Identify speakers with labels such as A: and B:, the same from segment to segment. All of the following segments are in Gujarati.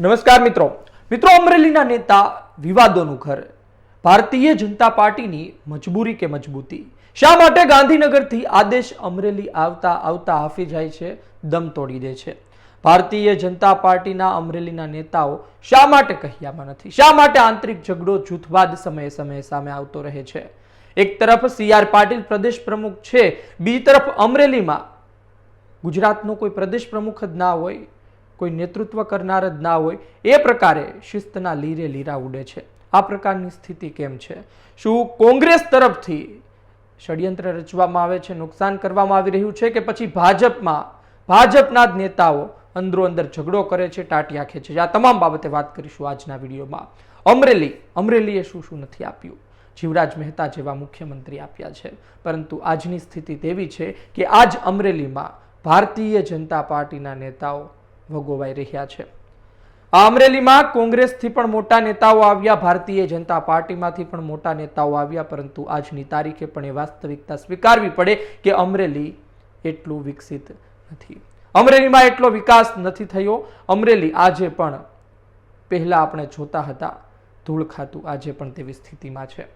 A: નમસ્કાર મિત્રો. મિત્રો અમરેલીના નેતા વિવાદોનું ઘર. ભારતીય જનતા પાર્ટીની મજબૂરી કે મજબૂતી? શા માટે ગાંધીનગરથી આદેશ અમરેલી આવતા આવતા હાફી જાય છે, દમ તોડી દે છે? ભારતીય જનતા પાર્ટીના અમરેલીના નેતાઓ શા માટે કહ્યામાં નથી? શા માટે આંતરિક ઝઘડો જૂથવાદ સમયે સમયે સામે આવતો રહે છે? એક તરફ સીઆર પાટીલ પ્રદેશ પ્રમુખ છે બીજી તરફ અમરેલીમાં ગુજરાતનો કોઈ પ્રદેશ પ્રમુખ જ ના હોય કોઈ નેતૃત્વ કરનાર જ ના હોય, એ પ્રકારે શિસ્તના લીરે લીરા ઉડે છે. આ પ્રકારની સ્થિતિ કેમ છે? શું કોંગ્રેસ તરફથી ષડયંત્ર રચવામાં આવે છે, નુકસાન કરવામાં આવી રહ્યું છે કે પછી ભાજપમાં, ભાજપના જ નેતાઓ અંદરો અંદર ઝઘડો કરે છે ટાટિયા ખેંચે છે? આ તમામ બાબતે વાત કરીશું આજના વિડીયોમાં. અમરેલી, અમરેલીએ શું શું નથી આપ્યું? જીવરાજ મહેતા જેવા મુખ્યમંત્રી આપ્યા છે. પરંતુ આજની સ્થિતિ તેવી છે કે આજ અમરેલીમાં ભારતીય જનતા પાર્ટીના નેતાઓ ભોગવાઈ રહ્યા છે. આ અમરેલીમાં કોંગ્રેસથી પણ મોટા નેતાઓ આવ્યા, ભારતીય જનતા પાર્ટીમાંથી પણ મોટા નેતાઓ આવ્યા, પરંતુ આજની તારીખે પણ એ વાસ્તવિકતા સ્વીકારવી પડે કે અમરેલી એટલું વિકસિત નથી. અમરેલીમાં એટલો વિકાસ નથી થયો. અમરેલી આજે પણ પહેલાં આપણે જોતા હતા, ધૂળ ખાતું આજે પણ તેવી સ્થિતિમાં છે.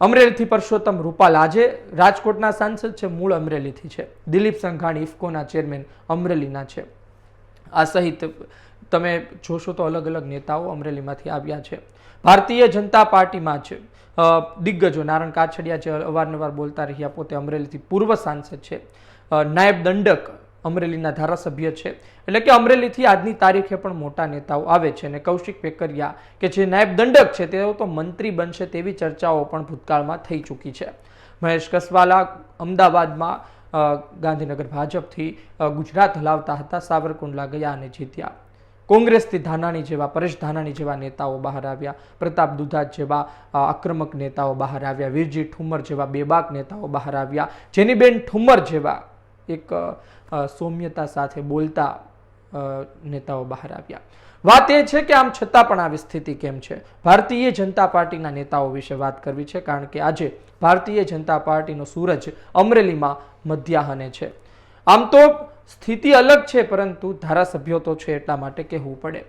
A: અમરેલીથી પરસોત્તમ રૂપાલ આજે રાજકોટના સાંસદ છે, મૂળ અમરેલીથી છે. દિલીપ સંઘાણી ઇફકોના ચેરમેન અમરેલીના છે. આ સહિત તમે જોશો તો અલગ અલગ નેતાઓ અમરેલીમાંથી આવ્યા છે. ભારતીય જનતા પાર્ટીમાં છે. દિગ્ગજો નારણ કાછડિયા જે અવારનવાર બોલતા રહ્યા પોતે અમરેલીથી પૂર્વ સાંસદ છે. નાયબ દંડક અમરેલીના ધારાસભ્ય છે. એટલે કે અમરેલીથી આજની તારીખે પણ મોટા નેતાઓ આવે છે અને કૌશિક પેકરિયા કે જે નાયબ દંડક છે તેઓ તો મંત્રી બનશે તેવી ચર્ચાઓ પણ ભૂતકાળમાં થઈ ચૂકી છે. મહેશ કસવાલા અમદાવાદમાં ગાંધીનગર ભાજપથી ગુજરાત હલાવતા હતા સાવરકુંડલા ગયા અને જીત્યા. કોંગ્રેસથી ધાનાણી જેવા, પરેશ ધાનાણી જેવા નેતાઓ બહાર આવ્યા. પ્રતાપ દુધાત જેવા આક્રમક નેતાઓ બહાર આવ્યા. વીરજી ઠુમર જેવા બેબાક નેતાઓ બહાર આવ્યા. જેનીબેન ઠુમર જેવા એક સૌમ્યતા સાથે બોલતા નેતાઓ બહાર આવ્યા. વાત એ છે કે આમ છતાં પણ આવી સ્થિતિ કેમ છે? ભારતીય જનતા પાર્ટીના નેતાઓ વિશે વાત કરવી છે કારણ કે આજે ભારતીય જનતા પાર્ટીનો સૂરજ અમરેલીમાં મધ્યાહને છે. આમ તો સ્થિતિ અલગ છે પરંતુ ધારાસભ્યો તો છે એટલા માટે કહેવું પડે.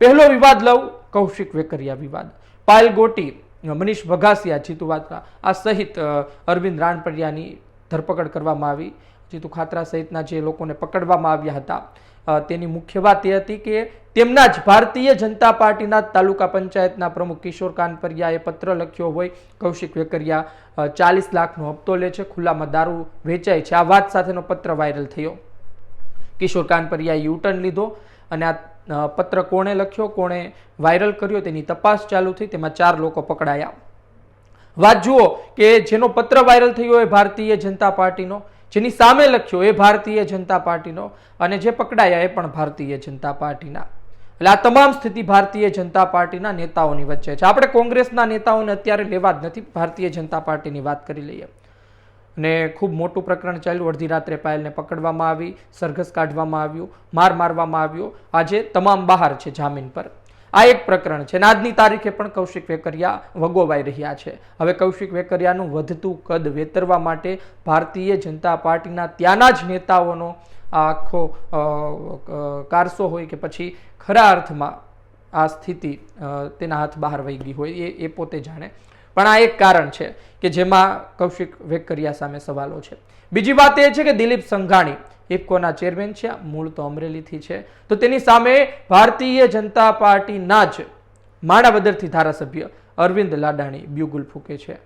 A: પહેલો વિવાદ લઉં, કૌશિક વેકરિયા વિવાદ. પાયલ ગોટી, મનીષ વઘાસિયા જીતુ વાત્રા આ સહિત અરવિંદ રાણપરિયાની ધરપકડ કરવામાં આવી. જીતુ ખાતરા સહિતના જે લોકોને પકડવામાં આવ્યા હતા તેની મુખ્ય વાત એ હતી કે તેમના જ ભારતીય જનતા પાર્ટીના તાલુકા પંચાયતના પ્રમુખ કિશોર કાનપરિયાએ પત્ર લખ્યો હોય, કૌશિક વેકરિયા ચાલીસ લાખનો હપ્તો લે છે, ખુલ્લામાં દારૂ વેચાય છે. આ વાત સાથેનો પત્ર વાયરલ થયો. કિશોર કાનપરિયાએ યુટર્ન લીધો અને આ પત્ર કોણે લખ્યો? કોણે વાયરલ કર્યો? તેની તપાસ ચાલુ થઈ. તેમાં ચાર લોકો પકડાયા. વાત જુઓ કે જેનો પત્ર વાયરલ થયો એ ભારતીય જનતા પાર્ટીનો જેની સામે લખ્યો, એ ભારતીય જનતા પાર્ટીનો અને જે પકડાયા એ પણ ભારતીય જનતા પાર્ટીના. એટલે આ તમામ સ્થિતિ ભારતીય જનતા પાર્ટીના નેતાઓની વચ્ચે છે. આપણે કોંગ્રેસના નેતાઓને અત્યારે લેવા જ નથી, ભારતીય જનતા પાર્ટીની વાત કરી લઈએ. ને ખૂબ મોટું પ્રકરણ ચાલ્યું. અડધી રાત્રે પાયલને પકડવામાં આવી, સરઘસ કાઢવામાં આવ્યું, માર મારવામાં આવ્યો. આજે તમામ બહાર છે જામીન પર. આ એક પ્રકરણ છે. આજની તારીખે પણ કૌશિક વેકરિયા વગોવાઈ રહ્યા છે. હવે કૌશિક વેકરિયાનું વધતું કદ વેતરવા માટે ભારતીય જનતા પાર્ટીના ત્યાંના જ નેતાઓનો આખો કારસો હોય કે પછી ખરા અર્થમાં આ સ્થિતિ તેના હાથ બહાર વહી ગઈ હોય, એ એ પોતે જાણે. પણ આ એક કારણ છે કે જેમાં કૌશિક વેકરિયા સામે સવાલો છે. બીજી વાત એ છે કે દિલીપ સંઘાણી ઇફકોના ચેરમેન છે, મૂળ તો અમરેલીથી છે. તો તેની સામે ભારતીય જનતા પાર્ટીના જ માણાવદરથી ધારાસભ્ય અરવિંદ લાડાણી બ્યુગુલ ફૂકે છે.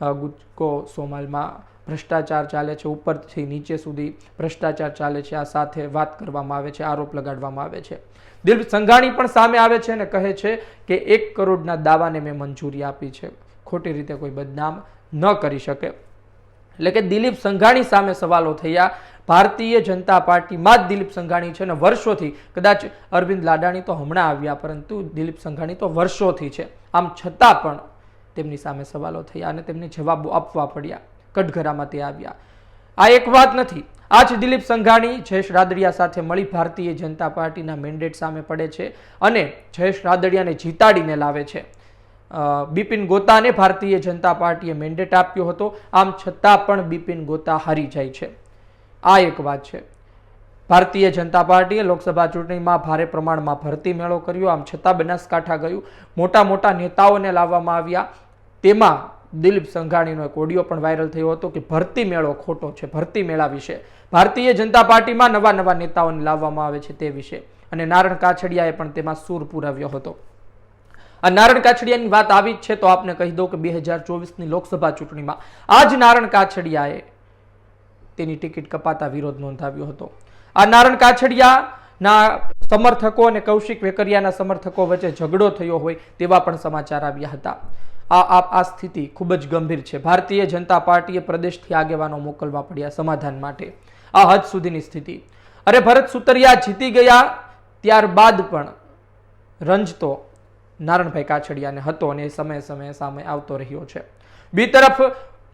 A: ગુજકો સોમાલમાં ભ્રષ્ટાચાર ચાલે છે, ઉપરથી નીચે સુધી ભ્રષ્ટાચાર ચાલે છે, આ સાથે વાત કરવામાં આવે છે, આરોપ લગાડવામાં આવે છે. દિલ સંઘાણી પણ સામે આવે છે અને કહે છે કે એક કરોડના દાવાને મેં મંજૂરી આપી છે. ખોટી રીતે કોઈ બદનામ ન કરી શકે. એટલે કે દિલીપ સંઘાણી સામે સવાલો થયા. ભારતીય જનતા પાર્ટીમાં જ દિલીપ સંઘાણી છે અને વર્ષોથી, કદાચ અરવિંદ લાડાણી તો હમણાં આવ્યા, પરંતુ દિલીપ સંઘાણી તો વર્ષોથી છે. આમ છતાં પણ તેમની સામે સવાલો થયા અને તેમને જવાબો આપવા પડ્યા. કટઘરામાં તે આવ્યા. આ એક વાત નથી. આજ દિલીપ સંઘાણી જયેશ રાદડિયા સાથે મળી ભારતીય જનતા પાર્ટીના મેન્ડેટ સામે પડે છે અને જયેશ રાદડિયાને જીતાડીને લાવે છે. બિપિન ગોતાને ભારતીય જનતા પાર્ટીએ મેન્ડેટ આપ્યો હતો. આમ છતાં પણ બિપિન ગોતા હારી જાય છે. આ એક વાત છે. ભારતીય જનતા પાર્ટીએ લોકસભા ચૂંટણીમાં ભારે પ્રમાણમાં ભરતી મેળો કર્યો. આમ છતાં બનાસકાંઠા ગયું. મોટા મોટા નેતાઓને લાવવામાં આવ્યા. તેમાં દિલીપ સંઘાણીનો એક ઓડિયો પણ વાયરલ થયો હતો કે ભરતી મેળો ખોટો છે. ભરતી મેળા વિશે. ભારતીય જનતા પાર્ટીમાં નવા નવા નેતાઓને લાવવામાં આવે છે તે વિશે. અને નારણ કાછડિયાએ પણ તેમાં સૂર પુરાવ્યો હતો. આ નારણ કાછડિયાની વાત આવી જ છે તો આપને કહી દઉં કે બે હજાર ચોવીસની લોકસભા ચૂંટણીમાં આ જ નારણ કાછડિયાએ તેની ટિકિટ કપાતા વિરોધ નોંધાવ્યો હતો. આ નારણ કાછડિયાના સમર્થકો અને કૌશિક વેકરિયાના સમર્થકો વચ્ચે ઝઘડો થયો હોય તેવા પણ સમાચાર આવ્યા હતા. આ આ આ સ્થિતિ ખૂબ જ ગંભીર છે. ભારતીય જનતા પાર્ટીએ પ્રદેશથી આગેવાનો મોકલવા પડ્યા સમાધાન માટે. આ હદ સુધીની સ્થિતિ. અરે ભરત સુતરિયા જીતી ગયા ત્યારબાદ પણ રંજતો નારણભાઈ કાછડિયાને હતો અને સમયે સમયે સામે આવતો રહ્યો છે. બી તરફ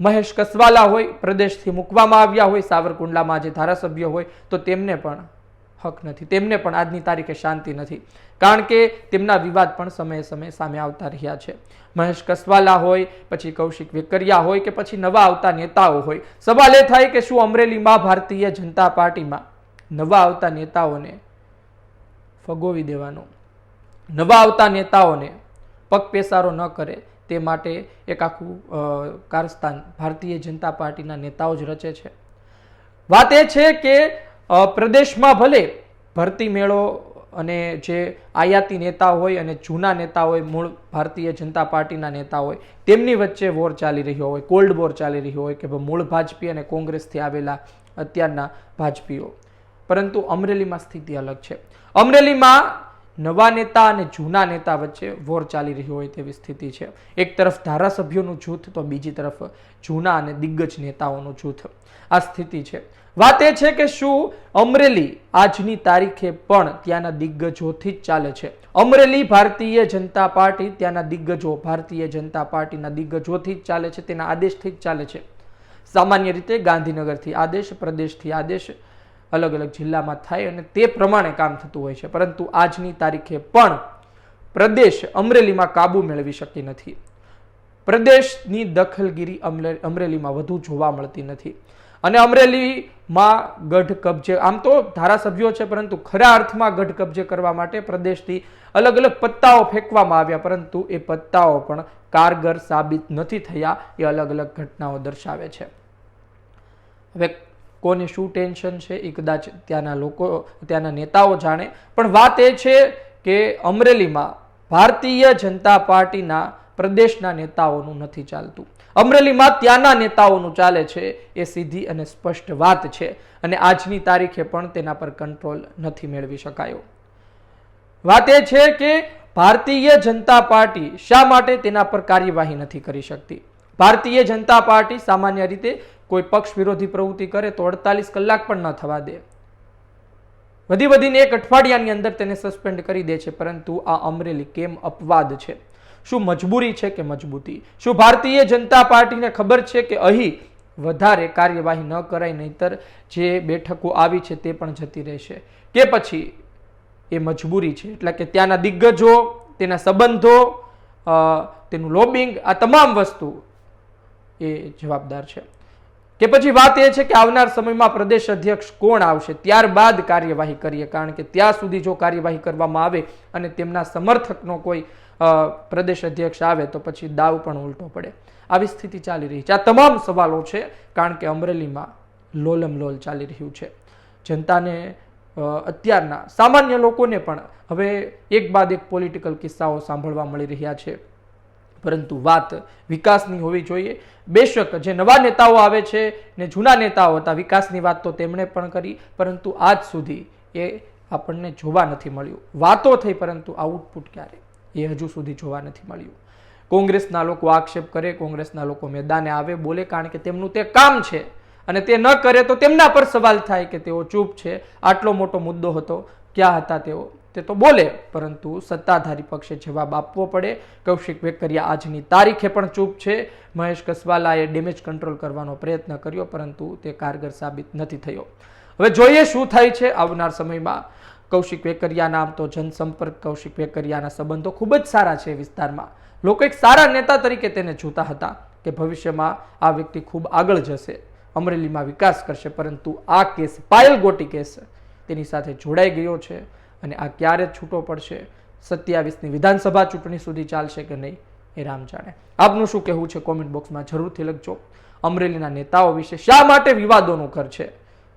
A: મહેશ કસવાલા હોય, પ્રદેશથી મૂકવામાં આવ્યા હોય, સાવરકુંડલામાં જે ધારાસભ્ય હોય, તો તેમને પણ હક નથી. તેમને પણ આજની તારીખે શાંતિ નથી. કારણ કે તેમના વિવાદ પણ સમયે સમયે સામે આવતા રહ્યા છે. મહેશ કસવાલા હોય, પછી કૌશિક વેકરિયા હોય કે પછી નવા આવતા નેતાઓ હોય, સવાલ એ થાય કે શું અમરેલીમાં ભારતીય જનતા પાર્ટીમાં નવા આવતા નેતાઓને ફગોવી દેવાનો નવા આવતા નેતાઓને પગપેસારો ન કરે તે માટે એક આખું કારસ્તાન ભારતીય જનતા પાર્ટીના નેતાઓ જ રચે છે. વાત એ છે કે પ્રદેશમાં ભલે ભરતી મેળો અને જે આયાતી નેતા હોય અને જૂના નેતા હોય, મૂળ ભારતીય જનતા પાર્ટીના નેતા હોય, તેમની વચ્ચે વોર ચાલી રહ્યો હોય, કોલ્ડ વોર ચાલી રહ્યો હોય કે મૂળ ભાજપી અને કોંગ્રેસથી આવેલા અત્યારના ભાજપીઓ. પરંતુ અમરેલીમાં સ્થિતિ અલગ છે. અમરેલીમાં નવા નેતા અને જૂના નેતા વચ્ચે વોર ચાલી રહ્યો હોય તેવી સ્થિતિ છે. એક તરફ ધારાસભ્યોનું જૂથ, તો બીજી તરફ જૂના અને દિગ્ગજ નેતાઓનું જૂથ. આ સ્થિતિ છે. વાત એ છે કે શું અમરેલી આજની તારીખે પણ ત્યાંના દિગ્ગજોથી જ ચાલે છે. અમરેલી ભારતીય જનતા પાર્ટી ત્યાંના દિગ્ગજો ભારતીય જનતા પાર્ટીના દિગ્ગજોથી જ ચાલે છે, તેના આદેશથી જ ચાલે છે. સામાન્ય રીતે ગાંધીનગરથી આદેશ, પ્રદેશથી આદેશ અલગ અલગ જિલ્લામાં થાય અને તે પ્રમાણે કામ થતું હોય છે. પરંતુ આજની તારીખે પણ પ્રદેશ અમરેલીમાં કાબુ મેળવી શકી નથી. પ્રદેશની દખલગીરી અમરેલીમાં વધુ જોવા મળતી નથી. અને અમરેલીમાં ગઢ કબજે આમ તો ધારાસભ્યો છે, પરંતુ ખરા અર્થમાં ગઢ કબજે કરવા માટે પ્રદેશથી અલગ અલગ પત્તાઓ ફેંકવામાં આવ્યા, પરંતુ એ પત્તાઓ પણ કારગર સાબિત નથી થયા, એ અલગ અલગ ઘટનાઓ દર્શાવે છે. હવે કોને શું ટેન્શન છે એ કદાચ ત્યાંના લોકો, ત્યાંના નેતાઓ જાણે. પણ વાત એ છે કે અમરેલીમાં ભારતીય જનતા પાર્ટીના પ્રદેશના નેતાઓનું નથી ચાલતું. અમરેલીમાં ત્યાંના નેતાઓનું ચાલે છે એ સીધી અને સ્પષ્ટ વાત છે અને આજની તારીખે પણ તેના પર કંટ્રોલ નથી મેળવી શકાયો. વાત એ છે કે ભારતીય જનતા પાર્ટી શા માટે તેના પર કાર્યવાહી નથી કરી શકતી? ભારતીય જનતા પાર્ટી સામાન્ય રીતે કોઈ પક્ષ વિરોધી પ્રવૃત્તિ કરે તો અડતાલીસ કલાક પણ ન થવા દે. વધી વધીને એક અઠવાડિયાની અંદર તેને સસ્પેન્ડ કરી દે છે, પરંતુ આ અમરેલી કેમ અપવાદ છે? શું મજબૂરી છે કે મજબૂતી? શું ભારતીય જનતા પાર્ટીને ખબર છે કે અહીં વધારે કાર્યવાહી ન કરાય, નહીતર જે બેઠકો આવી છે તે પણ જતી રહેશે? કે પછી એ મજબૂરી છે? એટલે કે ત્યાંના દિગ્ગજો, તેના સંબંધો તેનું લોબિંગ આ તમામ વસ્તુ એ જવાબદાર છે. કે પછી વાત એ છે કે આવનાર સમયમાં પ્રદેશ અધ્યક્ષ કોણ આવશે? ત્યારબાદ કાર્યવાહી કરીએ. કારણ કે ત્યાં સુધી જો કાર્યવાહી કરવામાં આવે અને તેમના સમર્થકનો કોઈ પ્રદેશ અધ્યક્ષ આવે તો પછી દાવ પણ ઉલટો પડે. આવી સ્થિતિ ચાલી રહી છે. આ તમામ સવાલો છે કારણ કે અમરેલીમાં લોલમ લોલ ચાલી રહ્યું છે. જનતાને અત્યારના સામાન્ય લોકોને પણ હવે એક બાદ એક પોલિટિકલ કિસ્સાઓ સાંભળવા મળી રહ્યા છે. પરંતુ વાત વિકાસની હોવી જોઈએ. બેશક જે નવા નેતાઓ આવે છે ને જૂના નેતાઓ હતા, વિકાસની વાત તો તેમણે પણ કરી, પરંતુ આજ સુધી એ આપણને જોવા નથી મળ્યું. વાતો થઈ, પરંતુ આઉટપુટ ક્યારે? એ હજુ સુધી જોવા નથી મળ્યું. કોંગ્રેસના લોકો આક્ષેપ કરે, કોંગ્રેસના લોકો મેદાને આવે, બોલે કારણ કે તેમનું તે કામ છે અને તે ન કરે તો તેમના પર સવાલ થાય કે તેઓ ચૂપ છે. આટલો મોટો મુદ્દો હતો. ક્યાં હતા તેઓ? તે તો બોલે, પરંતુ સત્તાધારી પક્ષે જવાબ આપવો પડે. કૌશિક વેકરિયા આજની તારીખે પણ ચૂપ છે. મહેશ કસવાલાએ ડેમેજ કંટ્રોલ કરવાનો પ્રયત્ન કર્યો, પરંતુ તે કારગર સાબિત નથી થયો. હવે જોઈએ શું થાય છે આવનાર સમયમાં. કૌશિક વેકરિયાના આમ તો જનસંપર્ક, કૌશિક વેકરિયાના સંબંધો ખૂબ જ સારા છે વિસ્તારમાં. લોકો એક સારા નેતા તરીકે તેને જોતા હતા કે ભવિષ્યમાં આ વ્યક્તિ ખૂબ આગળ જશે, અમરેલીમાં વિકાસ કરશે, પરંતુ આ કેસ પાયલ ગોટી કેસ તેની સાથે જોડાઈ ગયો છે. અને આ ક્યારે છૂટો પડશે, સત્યાવીસની વિધાનસભા ચૂંટણી સુધી ચાલશે કે નહીં, એ રામ જાણે. આપનું શું કહેવું છે કોમેન્ટ બોક્સમાં જરૂરથી લખજો. અમરેલીના નેતાઓ વિશે શા માટે વિવાદોનું ઘર છે?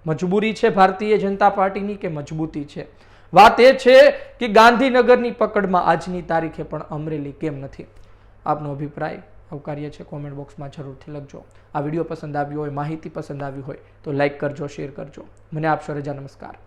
A: મજબૂરી છે ભારતીય જનતા પાર્ટીની કે મજબૂતી છે? વાત એ છે કે ગાંધીનગરની પકડમાં આજની તારીખે પણ અમરેલી કેમ નથી? આપનો અભિપ્રાય આવકાર્ય છે કોમેન્ટ બોક્સમાં જરૂરથી લખજો. આ વીડિયો પસંદ આવ્યો હોય, માહિતી પસંદ આવી હોય, તો લાઈક કરજો, શેર કરજો. મને આપશો રજા, નમસ્કાર.